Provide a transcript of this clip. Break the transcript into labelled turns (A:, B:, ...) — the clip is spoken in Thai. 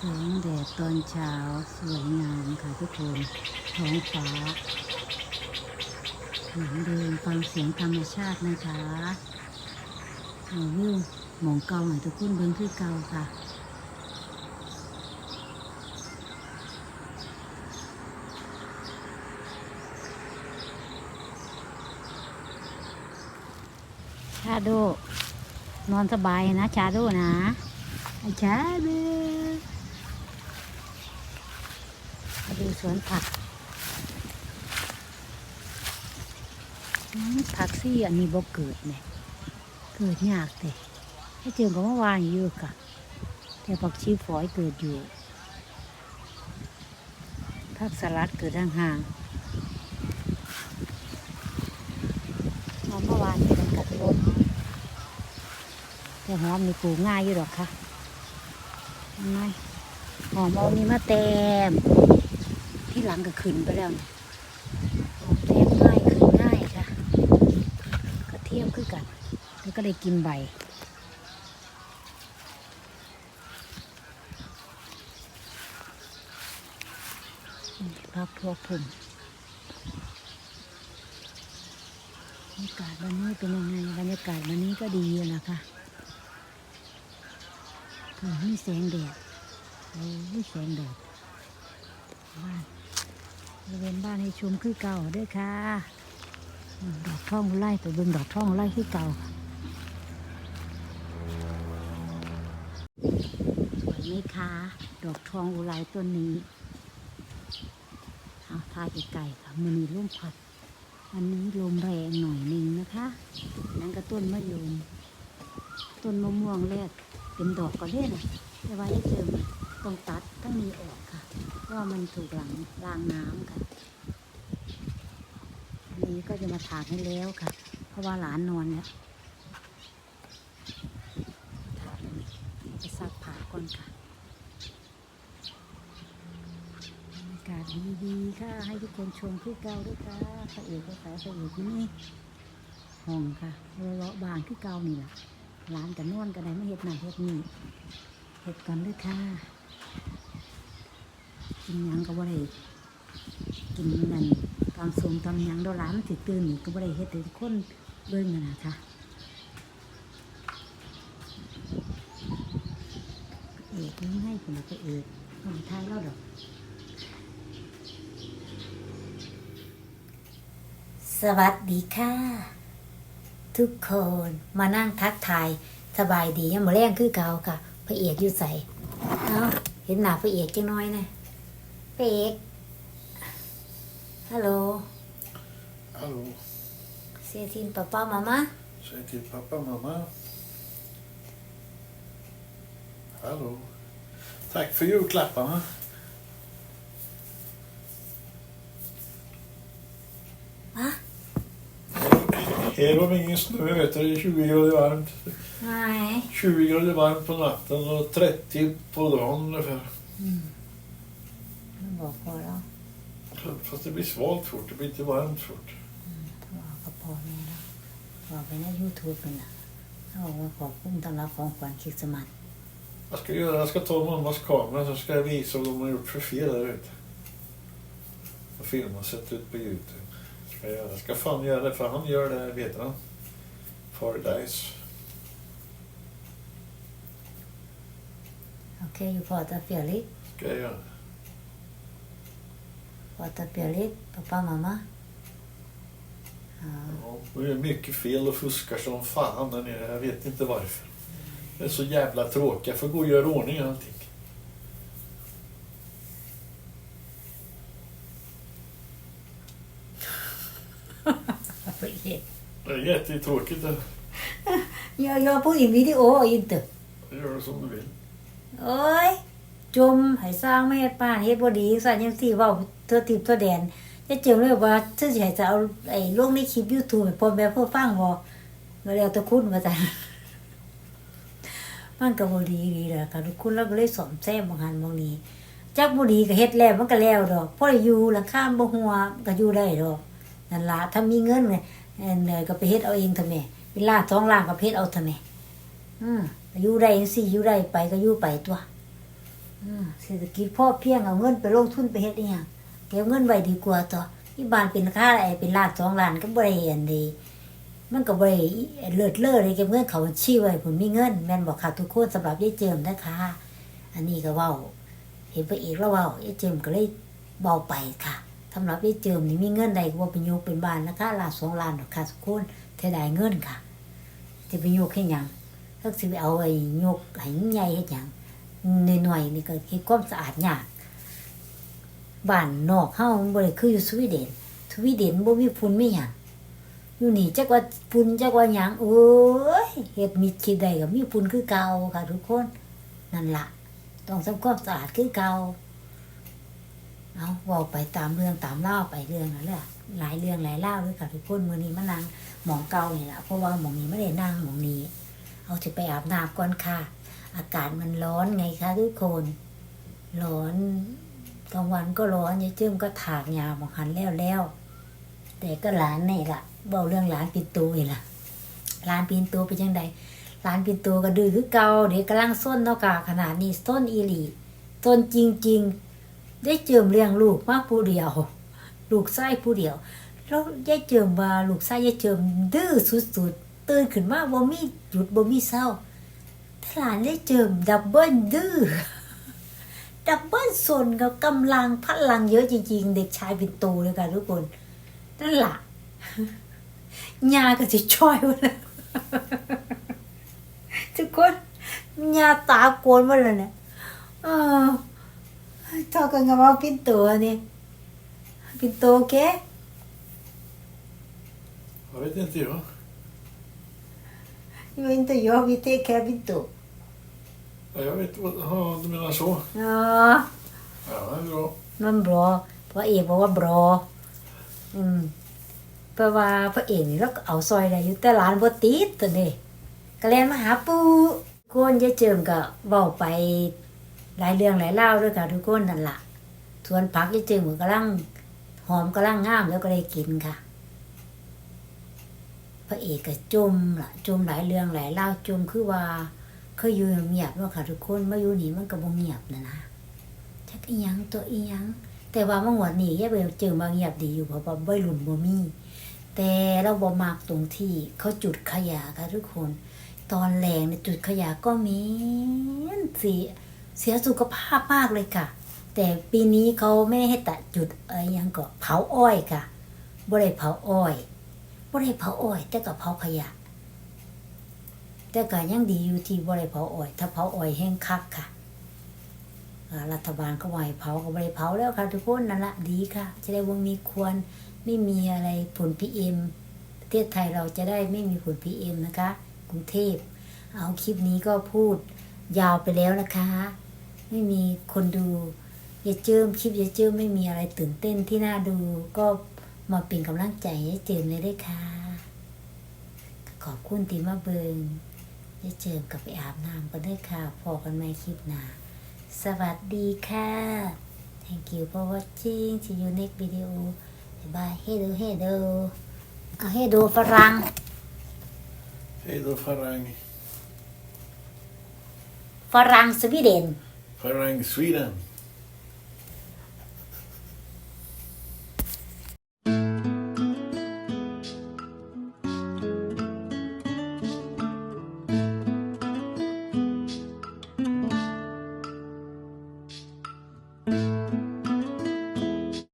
A: แสงแดดตอนเช้าสวยงามค่ะทุกคนท้องฟ้าเหมือนเดิมฟังเสียงธรรมชาตินะคะเอาวิวหมองเก่าหน่อยทุกคนเบิ้งคือเก่าค่ะชาโดนอนสบายนะ ชาโดนะไอ้ชาโดมาดู สวนผักผักซี่อันนี้บ่เกิดเนี่ยเกิดยากแต่ให้เจอกับเมื่อวานอยู่ค่ะแต่ผักชีฝอยเกิดอยู่ผักสลัดเกิดห่างๆเพราะเมื่อวานนี่มันกัดลมแต่หอมนี่ปลูกง่ายอยู่หรอกค่ะไหมหอมเอานี่มาแต้ม ที่หลังก็ขึ้นไปแล้วเนี่แต้มง่ายขึ้นง่ายค่ะกระเทียมคือกัน แล้วก็ได้กินใบนี่พักพวกผมบรรยากาศวันนี้เป็นยังไงบรรยากาศวันนี้ก็ดีนะคะเออมีแสงแดดโอ้ยแสงแดดบ้าน บริเวณบ้านให้ชมคือเก่าด้วยค่ะ ดอกท่องไล่ไปเบิ่งดอกท่องไล่คือเก่าสวยไหมคะ ดอกทองอุไรต้นนี้เอาทายไกลๆค่ะมันมีลมพัดอันนี้ลมแรงหน่อยหนึ่งนะคะ นั่นก็ต้นมะยมต้นมะม่วงแรกเป็นดอกก็ได้นแต่ว่าได้เจอมต้องตัดต้องมีออกค่ะ เพราะว่ามันถูกหลังรางน้ำค่ะอันนี้ก็จะมาถากให้แล้วค่ะ เพราะว่าหลานนอนแล้วถากไปซักผ้าก่อนค่ะบรรยากาศดีๆค่ะ ให้ทุกคนชมคือเก่าด้วยค่ะพระเอกก็สายพระเอกที่นี่ห้องค่ะเลาะบางคือเก่านี่แหละร้านกันนอนกันได้ไม่เห็ดหนัเห็ดนี่เห็ดก่อนเลยค่ะ กินยังก็บ่ได้กินนั่นตามสมตามยังดอกร้านมันสิตื่นก็บ่ได้เฮ็ดให้คนเบิ่งนั่นนะค่ะเอกนี่ให้คนละก็เอกคนไทยเล่าดอก สวัสดีค่ะ ทุกคนมานั่งทักทายสบายดียังมาแรงคือเก่าค่ะพระเอกอยู่ใส่เนาะเห็นหน้าพระเอกจังน้อยนะ พระเอกฮัลโหล
B: Hallå,
A: เสียทินป้าป้ามามา
B: säg till pappa mamma. Hallå. Tack för julklapparna.
A: มา
B: Här var det ingen snö, vet du. Det är 20 grader varmt.
A: ไหน
B: 20 grader varmt på natten och 30 på dagen ungefär.
A: บ Men fara?
B: Fast det blir svalt fort, det blir inte varmt fort.
A: Vad ska
B: jag göra? Jag ska ta mammas kamera så ska jag visa vad de har gjort för fel där ute. Och filma och sätta ut på Youtube. Ska jag, göra. jag ska fan göra det, för han gör det, vet han. Paradise.
A: Okej, okay, du pratar fjälligt.
B: Ska jag göra.
A: พอตาเปียลิป้าป้ามามา ja.
B: Ja, och det är mycket fel och fuskar som fan där nere. Jag vet inte varför. Det är så jävla tråkigt. Jag får gå och göra ordning allting. Det är jättetråkigt. det.
A: Jag, jag på in video inte.
B: Gör det som du vill.
A: โอ้ย จมให้สร้างไม่เฮ็ดป้านเฮ็ดบ่ดีสั่นยังสิเว้าเธอติบเธอแดนจะเจิมเลยว่าเธอสิให้จะเอาไอ้ลงในคลิป YouTube ให้พ่อแม่เพื่อฟังบ่ก็แล้วแต่คุณว่าซั่นมันก็บ่ดีดีแหละค่ะทุกคนเราก็เลยสอมแซมบางหันบางนี้จักบ่ดีก็เฮ็ดแล้วมันก็แล้วดอกพอได้อยู่หลังคาบ่หัวก็อยู่ได้ดอกนั่นล่ะถ้ามีเงินเนี่ยเอ่อก็ไปเฮ็ดเอาเองเถอะแม่เวลาท้องล่างก็ไปเฮ็ดเอาเถอะแม่อืมอยู่ได้จังซี่อยู่ได้ไปก็อยู่ไปตัว เศรษฐกิจพ่อเพียงเอาเงินไปลงทุนไปเฮ็ดอีหยังเก็บเงินไว้ดีกว่าต่อที่บ้านเป็นค่าอะไรเป็นล้านสองล้านก็บ่ได้เห็นดี มันก็บ่ได้เลิศเลิศเลยเก็บเงินเขาบัญชีไว้ผมมีเงินแม่นบอกค่ะทุกคนสำหรับยายเจิมนะคะ อันนี้ก็เว้า เห็นไปอีกแล้วเว้ายายเจิมก็เลยเบาไปค่ะสำหรับยายเจิมนี่มีเงินใดก็บ่เป็นโยกเป็นบ้านนะคะล้านสองล้านดอกค่ะทุกคนเสียดเงินค่ะจะไปโยกเฮ็ดหยังถ้าสิไปเอาไอ้โยกให้ใหญ่เฮ็ดหยัง หน่อยๆนี่ก็เฮ็ดความสะอาดยากบ้านนอกเฮามันบ่ได้คืออยู่สวีเดนสวีเดนบ่มีฝุ่นมีหยังอยู่นี่จักว่าปุ่นจักว่าหยังโอ้ยเฮ็ดมิดคิดได้ก็มีปุ่นคือเก่าค่ะทุกคนนั่นล่ะ ต้องทำความสะอาดคือเก่าเอาเว้าไปตามเรื่องตามเล่าไปเรื่องนั่นแหละหลายเรื่องหลายเล่าด้วยค่ะทุกคนมื้อนี้มานั่งหมองเก่านี่ล่ะเพราะว่าหมองนี้ไม่ได้นั่งหมองนี้ เอาสิไปอาบน้ำก่อนค่ะ อากาศมันร้อนไงคะทุกคนร้อนกลางวันก็ร้อนยายเจิ้มก็ถากยาหมองหันแล้วแล้วแต่ก็หลานนี่ล่ะเบาเรื่องหลานปินตูนี่ล่ะหลานปินตูเป็นยังไงหลานปินตูก็ดื้อคือเกาเด็กกำลังส้นเนาะกะขนาดนี้ส้นอีหลีส้นจริง ๆ ได้เจิมเลี้ยงลูกมากผู้เดียว ลูกไส้ผู้เดียวแล้วยายเจิมว่าลูกไส้ยายเจิมดื้อสุดๆตื่นขึ้นมาบ่มีหยุดบ่มีเศร้า หลานยายเจิมดับเบิลดื้อดับเบิลซนกับกำลังพลังเยอะจริงๆ เด็กชายปินตูเลยค่ะทุกคนนั่นล่ะยาก็จะช่วยมาแล้วทุกคนยาตาโกนมาแล้วเนี่ยเออทอกันกับว่าปินตัวนี่ปินตัวโอเค
B: Jag vet inte jag.
A: ยูอินตัวยู
B: Ja, Jag vet vad... Ja, du menar så?
A: อ๋อ
B: Ja, det är bra.
A: มันบรอพระเอกบอกว่าบรออืมเพราะว่าพระเอกนี่เราก็เอาซอยได้อยู่แต่หลานบ่ติดตัวนี้ก็แล่นมาหาปู่คนยายเจิมก็เว้าไปหลายเรื่องหลายเล่าวด้วยค่ะทุกคนนั่นล่ะสวนผักยายเจิมก็กำลังหอมกำลังงามแล้วก็ได้กินค่ะ พระเอกก็จมล่ะจมหลายเรื่องหลายเล่าวจมคือว่า เคยอยู่เงียบๆเนาะค่ะทุกคนมาอยู่นี่มันก็บ่เงียบนะนะจักอีหยังตัวอีหยัง แต่ว่าเมื่อวันนี้แย่ไปเจอบางเงียบดีอยู่เพราะว่าใบรุ่นบ่มี แต่เราบ่มากตรงที่เขาจุดขยะค่ะทุกคน ตอนแรงในจุดขยะก็มีเสียเสียสุขภาพมากเลยค่ะ แต่ปีนี้เขาไม่ได้ให้ตัดจุดอะไรยังก็เผาอ้อยค่ะบ่ได้เผาอ้อยบ่ได้เผาอ้อย แต่ก็เผาขยะ แต่ก็ยังดีอยู่ที่บ่ได้เผาอ้อย ถ้าเผาอ้อยแห้งคักค่ะ รัฐบาลก็ไหวเผาก็ไม่ได้เผาแล้วค่ะทุกคนนั่นละดีค่ะ จะได้ว่ามีควรไม่มีอะไรผลพีเอ็มประเทศไทยเราจะได้ไม่มีผลพีเอ็มนะคะ กรุงเทพ เอาคลิปนี้ก็พูดยาวไปแล้วนะคะ ไม่มีคนดูอย่าเจิมคลิปอย่าเจิมไม่มีอะไรตื่นเต้นที่น่าดูก็มาเป็นกำลังใจให้เจิมเลยได้ค่ะ ขอบคุณที่มาเบิง อย่าเจิมกลับไปอาบน้ำกันด้วยค่ะ พอกันใหม่คลิปหน้าสวัสดีค่ะ thank you for watching see you next video bye bye hello hello เอาให้ดูฝรั่ง
B: Hej då Farang.
A: ฝรั่งสวีเดน
B: Farang Sweden.